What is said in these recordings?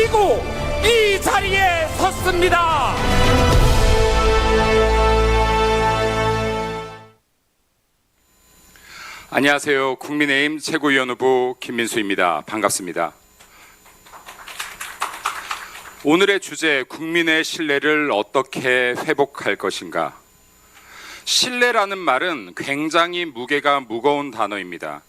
이기고 이 자리에 섰습니다. 안녕하세요. 국민의힘 최고위원 후보 김민수입니다. 반갑습니다. 오늘의 주제 국민의 신뢰를 어떻게 회복할 것인가? 신뢰라는 말은 굉장히 무게가 무거운 단어입니다.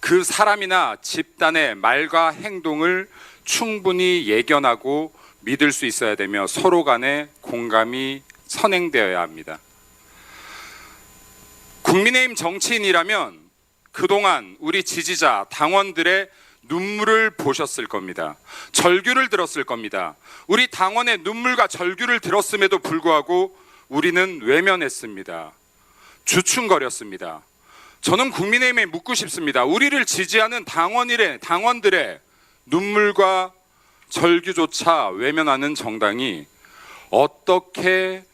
그 사람이나 집단의 말과 행동을 충분히 예견하고 믿을 수 있어야 되며 서로 간에 공감이 선행되어야 합니다. 국민의힘 정치인이라면 그동안 우리 지지자, 당원들의 눈물을 보셨을 겁니다. 절규를 들었을 겁니다. 우리 당원의 눈물과 절규를 들었음에도 불구하고 우리는 외면했습니다. 주춤거렸습니다. 저는 국민의힘에 묻고 싶습니다. 우리를 지지하는 당원들의, 당원들의 눈물과 절규조차 외면하는 정당이 어떻게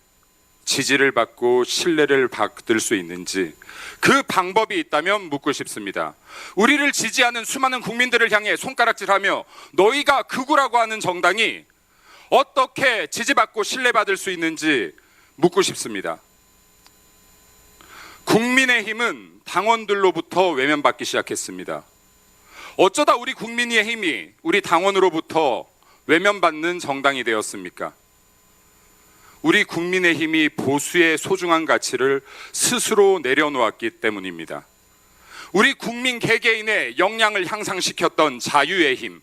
지지를 받고 신뢰를 받을 수 있는지 그 방법이 있다면 묻고 싶습니다. 우리를 지지하는 수많은 국민들을 향해 손가락질하며 너희가 극우라고 하는 정당이 어떻게 지지받고 신뢰받을 수 있는지 묻고 싶습니다. 국민의힘은 당원들로부터 외면받기 시작했습니다. 어쩌다 우리 국민의 힘이 우리 당원으로부터 외면받는 정당이 되었습니까? 우리 국민의 힘이 보수의 소중한 가치를 스스로 내려놓았기 때문입니다. 우리 국민 개개인의 역량을 향상시켰던 자유의 힘,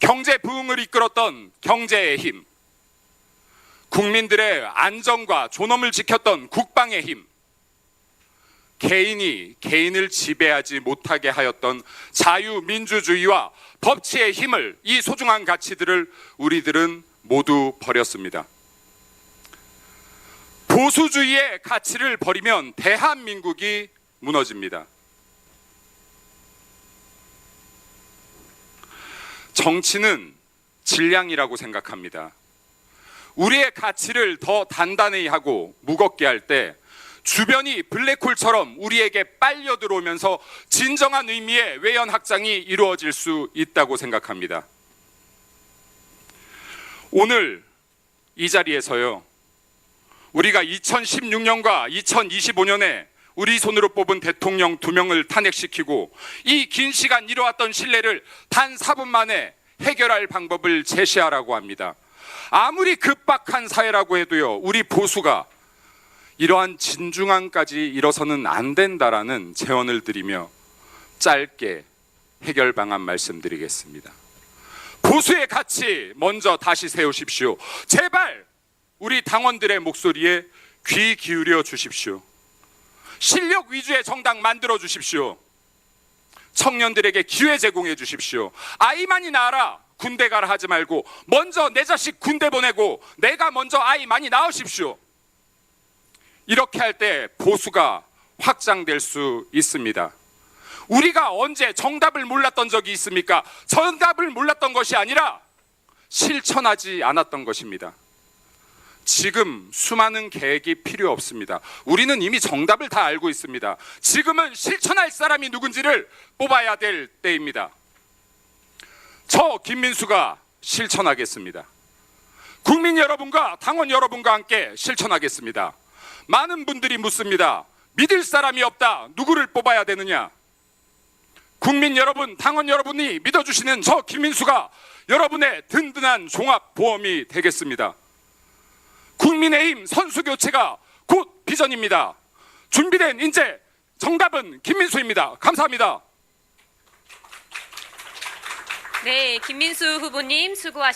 경제 부흥을 이끌었던 경제의 힘, 국민들의 안정과 존엄을 지켰던 국방의 힘, 개인이 개인을 지배하지 못하게 하였던 자유민주주의와 법치의 힘을 이 소중한 가치들을 우리들은 모두 버렸습니다. 보수주의의 가치를 버리면 대한민국이 무너집니다. 정치는 질량이라고 생각합니다. 우리의 가치를 더 단단히 하고 무겁게 할 때 주변이 블랙홀처럼 우리에게 빨려 들어오면서 진정한 의미의 외연 확장이 이루어질 수 있다고 생각합니다. 오늘 이 자리에서요. 우리가 2016년과 2025년에 우리 손으로 뽑은 대통령 두 명을 탄핵시키고 이 긴 시간 이뤄왔던 신뢰를 단 4분 만에 해결할 방법을 제시하라고 합니다. 아무리 급박한 사회라고 해도요, 우리 보수가 이러한 진중함까지 일어서는 안 된다라는 제언을 드리며 짧게 해결 방안 말씀드리겠습니다. 보수의 가치 먼저 다시 세우십시오. 제발 우리 당원들의 목소리에 귀 기울여 주십시오. 실력 위주의 정당 만들어 주십시오. 청년들에게 기회 제공해 주십시오. 아이만이 낳아라. 군대 가라 하지 말고 먼저 내 자식 군대 보내고 내가 먼저 아이 많이 낳으십시오. 이렇게 할 때 보수가 확장될 수 있습니다. 우리가 언제 정답을 몰랐던 적이 있습니까? 정답을 몰랐던 것이 아니라 실천하지 않았던 것입니다. 지금 수많은 계획이 필요 없습니다. 우리는 이미 정답을 다 알고 있습니다. 지금은 실천할 사람이 누군지를 뽑아야 될 때입니다. 저 김민수가 실천하겠습니다. 국민 여러분과 당원 여러분과 함께 실천하겠습니다. 많은 분들이 묻습니다. 믿을 사람이 없다. 누구를 뽑아야 되느냐? 국민 여러분, 당원 여러분이 믿어주시는 저 김민수가 여러분의 든든한 종합보험이 되겠습니다. 국민의힘 선수 교체가 곧 비전입니다. 준비된 인재, 정답은 김민수입니다. 감사합니다. 네, 김민수 후보님 수고하셨습니다.